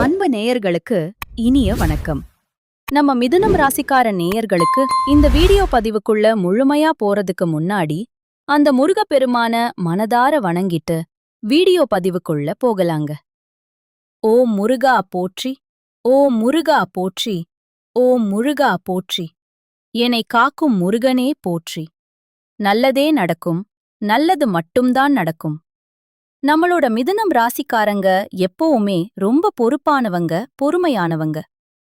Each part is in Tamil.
அன்பு நேயர்களுக்கு இனிய வணக்கம். நம்ம மிதுனம் ராசிக்கார நேயர்களுக்கு இந்த வீடியோ பதிவுக்குள்ள முழுமையா போறதுக்கு முன்னாடி அந்த முருகப்பெருமான மனதார வணங்கிட்டு வீடியோ பதிவுக்குள்ள போகலாங்க. ஓ முருகா போற்றி ஓ முருகா போற்றி ஓ முருகா போற்றி என்னை காக்கும் முருகனே போற்றி. நல்லதே நடக்கும் நல்லது மட்டும்தான் நடக்கும். நம்மளோட மிதுனம் ராசிக்காரங்க எப்பவுமே ரொம்ப பொறுப்பானவங்க பொறுமையானவங்க.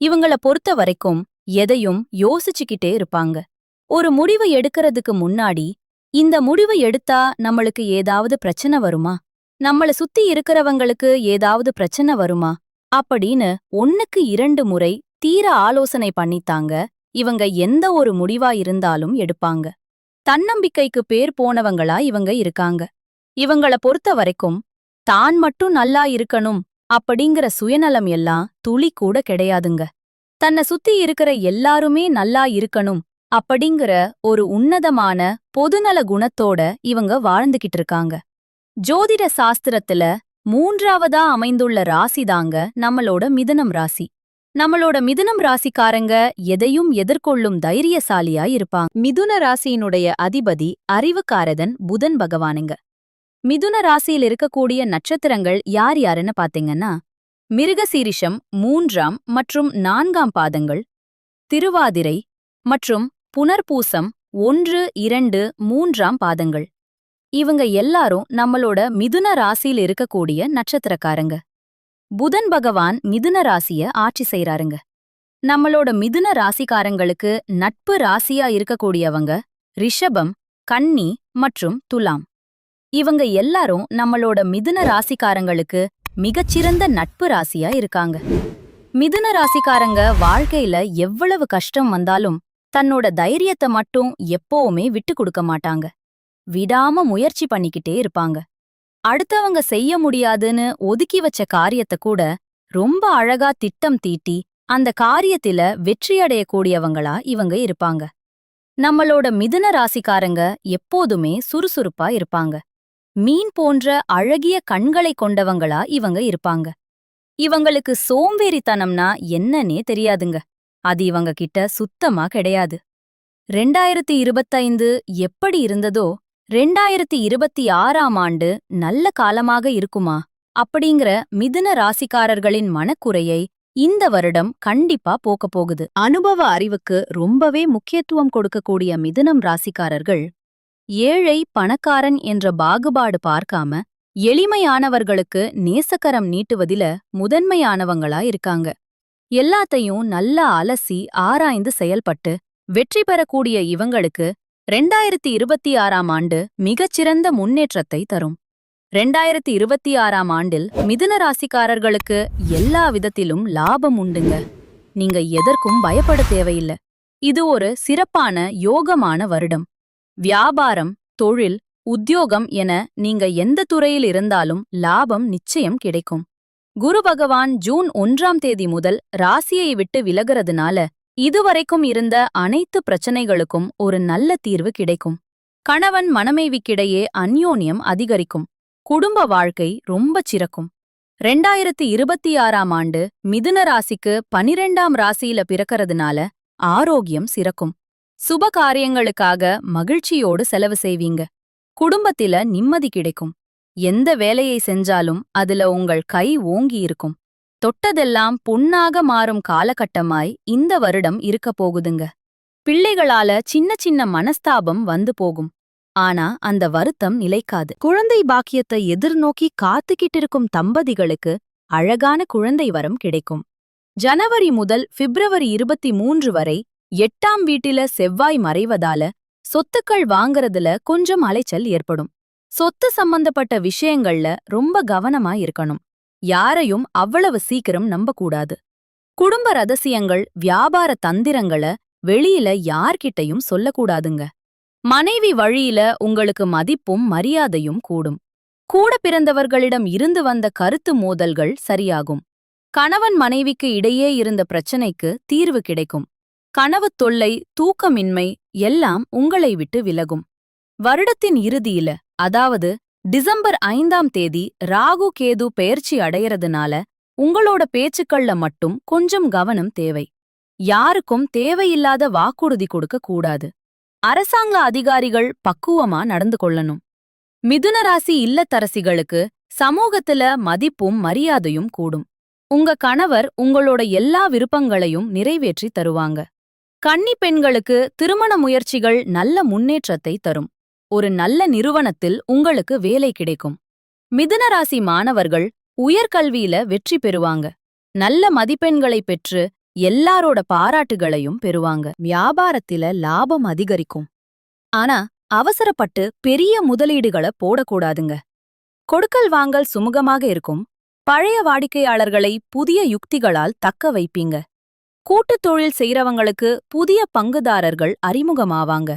இவங்கள பொறுத்த வரைக்கும் எதையும் யோசிச்சுக்கிட்டே இருப்பாங்க. ஒரு முடிவு எடுக்கறதுக்கு முன்னாடி இந்த முடிவு எடுத்தா நம்மளுக்கு ஏதாவது பிரச்சனை வருமா? நம்மள சுத்தி இருக்கிறவங்களுக்கு ஏதாவது பிரச்சனை வருமா? அப்படின்னு ஒண்ணுக்கு இரண்டு முறை தீர ஆலோசனை பண்ணித்தாங்க. இவங்க எந்த ஒரு முடிவா இருந்தாலும் எடுப்பாங்க. தன்னம்பிக்கைக்கு பேர் போனவங்களா இவங்க இருக்காங்க. இவங்கள பொறுத்த வரைக்கும் தான் மட்டும் நல்லா இருக்கணும் அப்படிங்கிற சுயநலம் எல்லாம் துளி கூட கிடையாதுங்க. தன்னை சுத்தி இருக்கிற எல்லாருமே நல்லா இருக்கணும் அப்படிங்கிற ஒரு உன்னதமான பொதுநல குணத்தோட இவங்க வாழ்ந்துகிட்டு இருக்காங்க. ஜோதிட சாஸ்திரத்துல மூன்றாவதா அமைந்துள்ள ராசிதாங்க நம்மளோட மிதுனம் ராசி. நம்மளோட மிதுனம் ராசிக்காரங்க எதையும் எதிர்கொள்ளும் தைரியசாலியா இருப்பாங்க. மிதுன ராசியினுடைய அதிபதி அறிவுக்காரதன் புதன் பகவானுங்க. மிதுன ராசியில் இருக்கக்கூடிய நட்சத்திரங்கள் யார் யாருன்னு பாத்தீங்கன்னா மிருகசீரிஷம் மூன்றாம் மற்றும் நான்காம் பாதங்கள் திருவாதிரை மற்றும் புனர்பூசம் ஒன்று இரண்டு மூன்றாம் பாதங்கள். இவங்க எல்லாரும் நம்மளோட மிதுன ராசியில் இருக்கக்கூடிய நட்சத்திரக்காரங்க. புதன் பகவான் மிதுன ராசிய ஆட்சி செய்யறாருங்க நம்மளோட மிதுன ராசிக்காரங்களுக்கு நட்பு ராசியா இருக்கக்கூடியவங்க ரிஷபம் கன்னி மற்றும் துலாம். இவங்க எல்லாரும் நம்மளோட மிதுன ராசிக்காரங்களுக்கு மிகச்சிறந்த நட்பு ராசியா இருக்காங்க. மிதுன ராசிக்காரங்க வாழ்க்கையில எவ்வளவு கஷ்டம் வந்தாலும் தன்னோட தைரியத்தை மட்டும் எப்பவுமே விட்டு கொடுக்க மாட்டாங்க. விடாம முயற்சி பண்ணிக்கிட்டே இருப்பாங்க. அடுத்தவங்க செய்ய முடியாதுன்னு ஒதுக்கி வச்ச காரியத்தை கூட ரொம்ப அழகா திட்டம் தீட்டி அந்த காரியத்தில வெற்றியடையக்கூடியவங்களா இவங்க இருப்பாங்க. நம்மளோட மிதுன ராசிக்காரங்க எப்போதுமே சுறுசுறுப்பா இருப்பாங்க. மீன் போன்ற அழகிய கண்களை கொண்டவங்களா இவங்க இருப்பாங்க. இவங்களுக்கு சோம்பேறித்தனம்னா என்னன்னே தெரியாதுங்க. அது இவங்க கிட்ட சுத்தமா கிடையாது. ரெண்டாயிரத்தி இருபத்தைந்து எப்படி இருந்ததோ ரெண்டாயிரத்தி இருபத்தி ஆறாம் ஆண்டு நல்ல காலமாக இருக்குமா அப்படிங்கிற மிதுன ராசிக்காரர்களின் மனக்குறையை இந்த வருடம் கண்டிப்பா போக்கப் போகுது. அனுபவ அறிவுக்கு ரொம்பவே முக்கியத்துவம் கொடுக்கக்கூடிய மிதுனம் ராசிக்காரர்கள் ஏழை பணக்காரன் என்ற பாகுபாடு பார்க்காம எளிமையானவர்களுக்கு நேசக்கரம் நீட்டுவதில முதன்மையானவங்களா இருக்காங்க. எல்லாத்தையும் நல்லா அலசி ஆராய்ந்து செயல்பட்டு வெற்றி பெறக்கூடிய இவங்களுக்கு ரெண்டாயிரத்தி இருபத்தி ஆறாம் ஆண்டு மிகச்சிறந்த முன்னேற்றத்தை தரும். ரெண்டாயிரத்தி இருபத்தி ஆறாம் ஆண்டில் மிதுன ராசிக்காரர்களுக்கு எல்லா விதத்திலும் லாபம் உண்டுங்க. நீங்க எதற்கும் பயப்பட தேவையில்ல. இது ஒரு சிறப்பான யோகமான வருடம். வியாபாரம் தொழில் உத்தியோகம் என நீங்க எந்த துறையில் இருந்தாலும் லாபம் நிச்சயம் கிடைக்கும். குரு பகவான் ஜூன் ஒன்றாம் தேதி முதல் ராசியை விட்டு விலகிறதுனால இதுவரைக்கும் இருந்த அனைத்து பிரச்சனைகளுக்கும் ஒரு நல்ல தீர்வு கிடைக்கும். கணவன் மனமேவிக்கிடையே அந்யோன்யம் அதிகரிக்கும். குடும்ப வாழ்க்கை ரொம்ப சிறக்கும். ரெண்டாயிரத்தி இருபத்தி ஆறாம் ஆண்டு மிதுன ராசிக்கு பனிரெண்டாம் ராசியில பிறக்கறதுனால ஆரோக்கியம் சிறக்கும். சுப காரியங்களுக்காக மகிழ்ச்சியோடு செலவு செய்வீங்க. குடும்பத்தில நிம்மதி கிடைக்கும். எந்த வேலையை செஞ்சாலும் அதுல உங்கள் கை ஓங்கி இருக்கும். தொட்டதெல்லாம் பொன்னாக மாறும் காலகட்டமாய் இந்த வருடம் இருக்கப் போகுதுங்க. பிள்ளைகளால சின்ன சின்ன மனஸ்தாபம் வந்து போகும். ஆனா அந்த வருத்தம் நிலைக்காது. குழந்தை பாக்கியத்தை எதிர்நோக்கி காத்துக்கிட்டிருக்கும் தம்பதிகளுக்கு அழகான குழந்தை வரம் கிடைக்கும். ஜனவரி முதல் பிப்ரவரி இருபத்தி மூன்று வரை எட்டாம் வீட்டில செவ்வாய் மறைவதால சொத்துக்கள் வாங்கறதுல கொஞ்சம் அலைச்சல் ஏற்படும். சொத்து சம்பந்தப்பட்ட விஷயங்கள்ல ரொம்ப கவனமா இருக்கணும். யாரையும் அவ்வளவு சீக்கிரம் நம்பக்கூடாது. குடும்ப ரகசியங்கள் வியாபார தந்திரங்கள வெளியில யார்கிட்டயும் சொல்லக்கூடாதுங்க. மனைவி வழியில உங்களுக்கு மதிப்பும் மரியாதையும் கூடும். கூட பிறந்தவர்களிடம் இருந்து வந்த கருத்து மோதல்கள் சரியாகும். கணவன் மனைவிக்கு இடையே இருந்த பிரச்சனைக்கு தீர்வு கிடைக்கும். கனவு தொல்லை தூக்கமின்மை எல்லாம் உங்களை விட்டு விலகும். வருடத்தின் இறுதியில அதாவது டிசம்பர் ஐந்தாம் தேதி ராகு கேது பெயர்ச்சி அடையறதுனால உங்களோட பேச்சுக்கள்ல மட்டும் கொஞ்சம் கவனம் தேவை. யாருக்கும் தேவையில்லாத வாக்குறுதி கொடுக்க கூடாது. அரசாங்க அதிகாரிகள் பக்குவமா நடந்து கொள்ளணும். மிதுன ராசி இல்லத்தரசிகளுக்கு சமூகத்துல மதிப்பும் மரியாதையும் கூடும். உங்க கணவர் உங்களோட எல்லா விருப்பங்களையும் நிறைவேற்றி தருவாங்க. கன்னி பெண்களுக்கு திருமண முயற்சிகள் நல்ல முன்னேற்றத்தை தரும். ஒரு நல்ல நிறுவனத்தில் உங்களுக்கு வேலை கிடைக்கும். மிதுன ராசி மாணவர்கள் உயர்கல்வியில வெற்றி பெறுவாங்க. நல்ல மதிப்பெண்களை பெற்று எல்லாரோட பாராட்டுகளையும் பெறுவாங்க. வியாபாரத்தில லாபம் அதிகரிக்கும். ஆனா அவசரப்பட்டு பெரிய முதலீடுகளை போடக்கூடாதுங்க. கொடுக்கல் வாங்கல் சுமூகமாக இருக்கும். பழைய வாடிக்கையாளர்களை புதிய யுக்திகளால் தக்க வைப்பீங்க. கூட்டுத் தொழில் செய்றவங்களுக்கு புதிய பங்குதாரர்கள் அறிமுகமாவாங்க.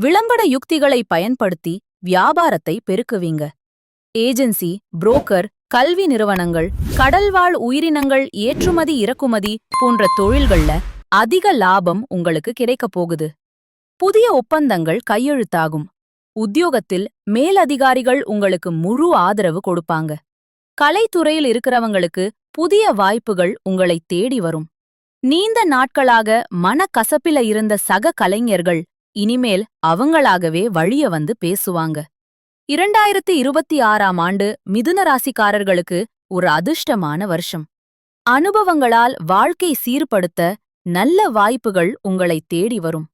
விளம்பர யுக்திகளை பயன்படுத்தி வியாபாரத்தை பெருக்குவீங்க. ஏஜென்சி புரோக்கர் கல்வி நிறுவனங்கள் கடல்வாழ் உயிரினங்கள் ஏற்றுமதி இறக்குமதி போன்ற தொழில்கள்ல அதிக லாபம் உங்களுக்கு கிடைக்கப் போகுது. புதிய ஒப்பந்தங்கள் கையெழுத்தாகும். உத்தியோகத்தில் மேலதிகாரிகள் உங்களுக்கு முழு ஆதரவு கொடுப்பாங்க. கலைத்துறையில் இருக்கிறவங்களுக்கு புதிய வாய்ப்புகள் உங்களை தேடி வரும். நீண்ட நாட்களாக மனக்கசப்பில இருந்த சக கலைஞர்கள் இனிமேல் அவங்களாகவே வழிய வந்து பேசுவாங்க. இரண்டாயிரத்தி இருபத்தி ஆறாம் ஆண்டு மிதுன ராசிக்காரர்களுக்கு ஒரு அதிர்ஷ்டமான வருஷம். அனுபவங்களால் வாழ்க்கை சீர்படுத்த நல்ல வாய்ப்புகள் உங்களை தேடி வரும்.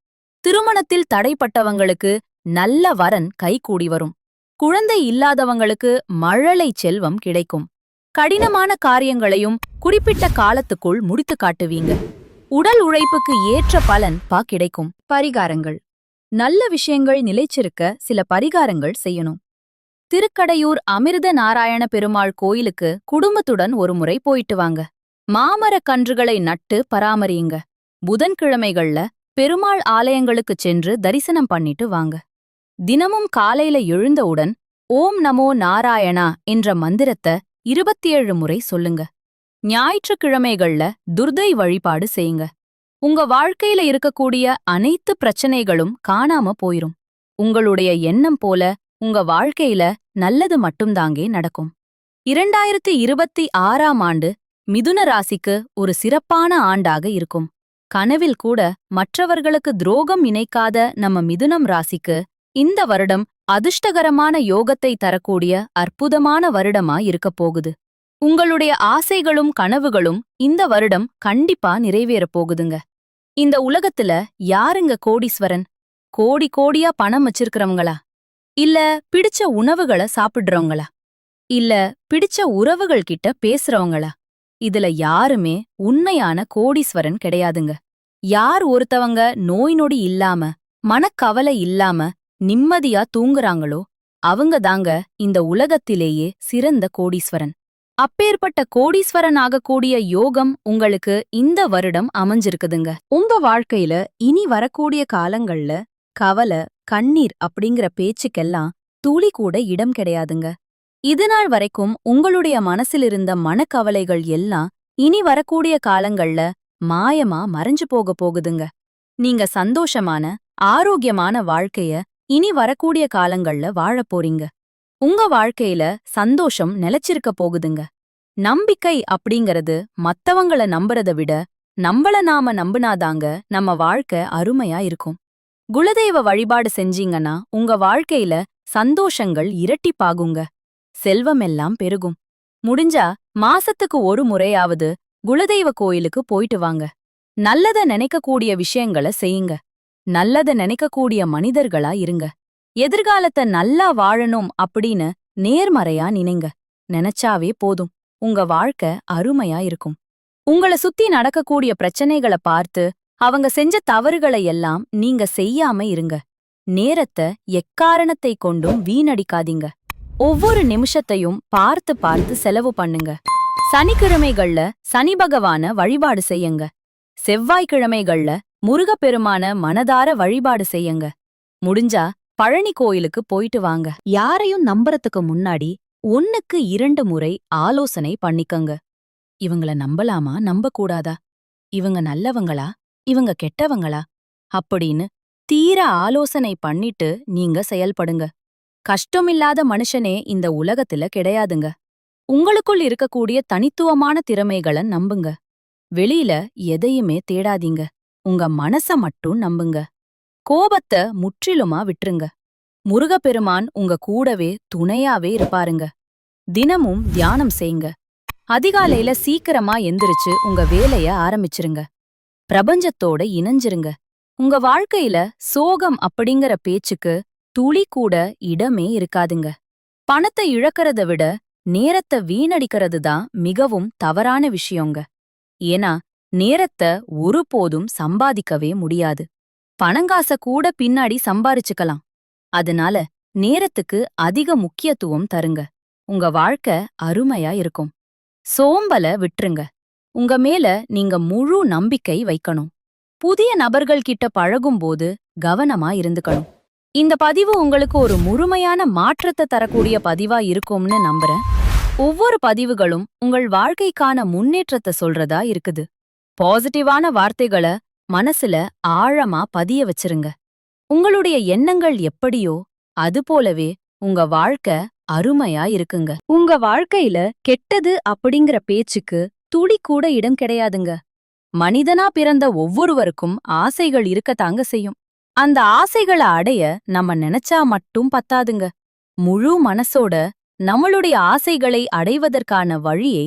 திருமணத்தில் தடைப்பட்டவங்களுக்கு நல்ல வரன் கைகூடி வரும். குழந்தை இல்லாதவங்களுக்கு மழலை செல்வம் கிடைக்கும். கடினமான காரியங்களையும் குறிப்பிட்ட காலத்துக்குள் முடித்து காட்டுவீங்க. உடல் உழைப்புக்கு ஏற்ற பலன் பா கிடைக்கும். பரிகாரங்கள். நல்ல விஷயங்கள் நிலைச்சிருக்க சில பரிகாரங்கள் செய்யணும். திருக்கடையூர் அமிர்த நாராயண பெருமாள் கோயிலுக்கு குடும்பத்துடன் ஒரு முறை போயிட்டு வாங்க. மாமரக் கன்றுகளை நட்டு பராமரியுங்க. புதன்கிழமைகள்ல பெருமாள் ஆலயங்களுக்கு சென்று தரிசனம் பண்ணிட்டு வாங்க. தினமும் காலையில எழுந்தவுடன் ஓம் நமோ நாராயணா என்ற மந்திரத்தை இருபத்தேழு முறை சொல்லுங்க. ஞாயிற்றுக்கிழமைகள்ல துர்தை வழிபாடு செய்யுங்க. உங்க வாழ்க்கையில இருக்கக்கூடிய அனைத்து பிரச்சனைகளும் காணாம போயிரும். உங்களுடைய எண்ணம் போல உங்க வாழ்க்கையில நல்லது மட்டும்தாங்கே நடக்கும். இரண்டாயிரத்தி இருபத்தி ஆறாம் ஆண்டு மிதுன ராசிக்கு ஒரு சிறப்பான ஆண்டாக இருக்கும். கனவில் கூட மற்றவர்களுக்கு துரோகம் இணைக்காத நம்ம மிதுனம் ராசிக்கு இந்த வருடம் அதிர்ஷ்டகரமான யோகத்தை தரக்கூடிய அற்புதமான வருடமா இருக்கப் போகுது. உங்களுடைய ஆசைகளும் கனவுகளும் இந்த வருடம் கண்டிப்பா நிறைவேறப் போகுதுங்க. இந்த உலகத்துல யாருங்க கோடீஸ்வரன்? கோடி கோடியா பணம் வச்சிருக்கிறவங்களா? இல்ல பிடிச்ச உணவுகளை சாப்பிடுறவங்களா? இல்ல பிடிச்ச உறவுகள் கிட்ட பேசுறவங்களா? இதுல யாருமே உண்மையான கோடீஸ்வரன் கிடையாதுங்க. யார் ஒருத்தவங்க நோய் நொடி இல்லாம மனக்கவலை இல்லாம நிம்மதியா தூங்குறாங்களோ அவங்க தாங்க இந்த உலகத்திலேயே சிறந்த கோடீஸ்வரன். அப்பேற்பட்ட கோடீஸ்வரன் ஆகக்கூடிய யோகம் உங்களுக்கு இந்த வருடம் அமைஞ்சிருக்குதுங்க. உங்க வாழ்க்கையில இனி வரக்கூடிய காலங்கள்ல கவலை கண்ணீர் அப்படிங்கிற பேச்சுக்கெல்லாம் துளி கூட இடம் கிடையாதுங்க. இதுநாள் வரைக்கும் உங்களுடைய மனசிலிருந்த மனக்கவலைகள் எல்லாம் இனி வரக்கூடிய காலங்கள்ல மாயமா மறைஞ்சு போக போகுதுங்க. நீங்க சந்தோஷமான ஆரோக்கியமான வாழ்க்கைய இனி வரக்கூடிய காலங்கள்ல வாழப் போறீங்க. உங்க வாழ்க்கையில சந்தோஷம் நிலைச்சிருக்க போகுதுங்க. நம்பிக்கை அப்படிங்கறது மத்தவங்கள நம்புறத விட நம்மள நாம நம்புனாதாங்க நம்ம வாழ்க்கை அருமையா இருக்கும். குலதெய்வ வழிபாடு செஞ்சீங்கன்னா உங்க வாழ்க்கையில சந்தோஷங்கள் இரட்டிப்பாகுங்க. செல்வமெல்லாம் பெருகும். முடிஞ்சா மாசத்துக்கு ஒரு முறையாவது குலதெய்வ கோயிலுக்கு போயிட்டு வாங்க. நல்லத நினைக்கக்கூடிய விஷயங்கள செய்யுங்க. நல்லத நினைக்கக்கூடிய மனிதர்களா இருங்க. எதிர்காலத்த நல்லா வாழணும் அப்படின்னு நேர்மறையா நினைங்க. நினைச்சாவே போதும். உங்க வாழ்க்கை அருமையா இருக்கும். உங்கள சுத்தி நடக்கக்கூடிய பிரச்சனைகளை பார்த்து அவங்க செஞ்ச தவறுகளை எல்லாம் நீங்க செய்யாம இருங்க. நேரத்த எக்காரணத்தை கொண்டும் வீணடிக்காதீங்க. ஒவ்வொரு நிமிஷத்தையும் பார்த்து பார்த்து செலவு பண்ணுங்க. சனிக்கிழமைகள்ல சனி பகவான வழிபாடு செய்யுங்க. செவ்வாய்க்கிழமைகள்ல முருகப்பெருமான மனதார வழிபாடு செய்யுங்க. முடிஞ்சா பழனி கோயிலுக்கு போயிட்டு வாங்க. யாரையும் நம்புறதுக்கு முன்னாடி ஒன்னுக்கு இரண்டு முறை ஆலோசனை பண்ணிக்கங்க. இவங்கள நம்பலாமா நம்பக்கூடாதா? இவங்க நல்லவங்களா? இவங்க கெட்டவங்களா? அப்படின்னு தீர ஆலோசனை பண்ணிட்டு நீங்க செயல்படுங்க. கஷ்டமில்லாத மனுஷனே இந்த உலகத்துல கிடையாதுங்க. உங்களுக்குள் இருக்கக்கூடிய தனித்துவமான திறமைகளை நம்புங்க. வெளியில எதையுமே தேடாதீங்க. உங்க மனச மட்டும் நம்புங்க. கோபத்தை முற்றிலுமா விட்டுருங்க. முருகப்பெருமான் உங்க கூடவே துணையாவே இருப்பாருங்க. தினமும் தியானம் செய்யுங்க. அதிகாலையில சீக்கிரமா எந்திரிச்சு உங்க வேலைய ஆரம்பிச்சிருங்க. பிரபஞ்சத்தோட இணைஞ்சிருங்க. உங்க வாழ்க்கையில சோகம் அப்படிங்கிற பேச்சுக்கு துளி கூட இடமே இருக்காதுங்க. பணத்தை இழக்கிறத விட நேரத்தை வீணடிக்கிறது தான் மிகவும் தவறான விஷயங்க. ஏன்னா நேரத்தை ஒருபோதும் சம்பாதிக்கவே முடியாது. பணங்காச கூட பின்னாடி சம்பாரிச்சுக்கலாம். அதனால நேரத்துக்கு அதிக முக்கியத்துவம் தருங்க. உங்க வாழ்க்கை அருமையா இருக்கும். சோம்பல விட்டுருங்க. உங்க மேல நீங்க முழு நம்பிக்கை வைக்கணும். புதிய நபர்கள் கிட்ட பழகும்போது கவனமா இருந்துக்கணும். இந்த பதிவு உங்களுக்கு ஒரு முழுமையான மாற்றத்தை தரக்கூடிய பதிவா இருக்கும்னு நம்புறேன். ஒவ்வொரு பதிவுகளும் உங்கள் வாழ்க்கைக்கான முன்னேற்றத்தை சொல்றதா இருக்குது. பாசிட்டிவான வார்த்தைகளை மனசுல ஆழமா பதிய வச்சிருங்க. உங்களுடைய எண்ணங்கள் எப்படியோ அது போலவே உங்க வாழ்க்கை அருமையா இருக்குங்க. உங்க வாழ்க்கையில கெட்டது அப்படிங்கிற பேச்சுக்கு துளி கூட இடம் கிடையாதுங்க. மனிதனா பிறந்த ஒவ்வொருவருக்கும் ஆசைகள் இருக்கத்தாங்க செய்யும். அந்த ஆசைகளை அடைய நம்ம நினைச்சா மட்டும் பத்தாதுங்க. முழு மனசோட நம்மளுடைய ஆசைகளை அடைவதற்கான வழியை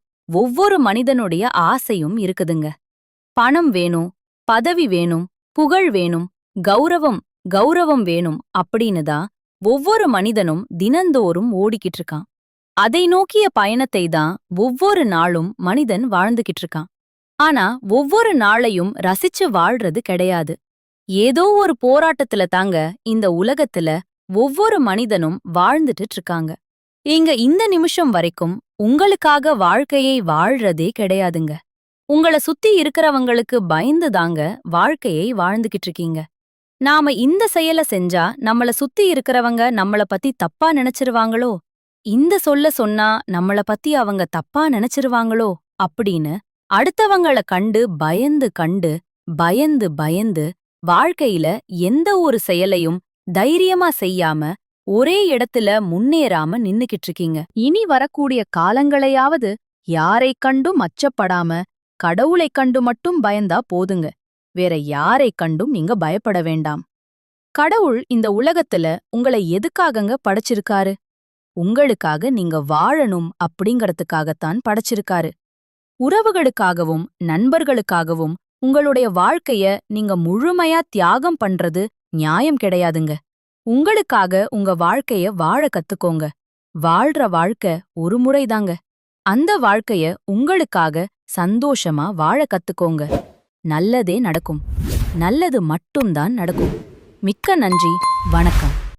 ஒவ்வொரு மனிதனுடைய ஆசையும் இருக்குதுங்க. பணம் வேணும் பதவி வேணும் புகழ் வேணும் கௌரவம் கௌரவம் வேணும் அப்படின்னு தான் ஒவ்வொரு மனிதனும் தினந்தோறும் ஓடிக்கிட்டு இருக்கான். அதை நோக்கிய பயணத்தை தான் ஒவ்வொரு நாளும் மனிதன் வாழ்ந்துகிட்டு இருக்கான். ஆனா ஒவ்வொரு நாளையும் ரசிச்சு வாழ்றது கிடையாது. ஏதோ ஒரு போராட்டத்துல தாங்க இந்த உலகத்துல ஒவ்வொரு மனிதனும் வாழ்ந்துட்டு இருக்காங்க. இங்க இந்த நிமிஷம் வரைக்கும் உங்களுக்காக வாழ்க்கையை வாழ்றதே கிடையாதுங்க. உங்கள சுத்தி இருக்கிறவங்களுக்கு பயந்து தாங்க வாழ்க்கையை வாழ்ந்துகிட்டு இருக்கீங்க. நாம இந்த செயல செஞ்சா நம்மள சுத்தி இருக்கிறவங்க நம்மள பத்தி தப்பா நினைச்சிருவாங்களோ? இந்த சொல்ல சொன்னா நம்மள பத்தி அவங்க தப்பா நினைச்சிருவாங்களோ? அப்படின்னு அடுத்தவங்கள கண்டு பயந்து கண்டு பயந்து பயந்து வாழ்க்கையில எந்த ஒரு செயலையும் தைரியமா செய்யாம ஒரே இடத்துல முன்னேறாம நின்னுகிட்டு இருக்கீங்க இனி வரக்கூடிய காலங்களையாவது யாரைக் கண்டும் அச்சப்படாம கடவுளைக் கண்டு மட்டும் பயந்தா போதுங்க. வேற யாரைக் கண்டும் நீங்க பயப்பட வேண்டாம். கடவுள் இந்த உலகத்துல உங்களை எதுக்காகங்க படைச்சிருக்காரு? உங்களுக்காக நீங்க வாழணும் அப்படிங்கறதுக்காகத்தான் படைச்சிருக்காரு. உறவுகளுக்காகவும் நண்பர்களுக்காகவும் உங்களுடைய வாழ்க்கைய நீங்க முழுமையா தியாகம் பண்றது நியாயம் கிடையாதுங்க. உங்களுக்காக உங்க வாழ்க்கைய வாழ கத்துக்கோங்க. வாழ்ற வாழ்க்கை ஒரு முறைதாங்க. அந்த வாழ்க்கைய உங்களுக்காக சந்தோஷமா வாழ கத்துக்கோங்க. நல்லதே நடக்கும். நல்லது மட்டும்தான் நடக்கும். மிக்க நன்றி. வணக்கம்.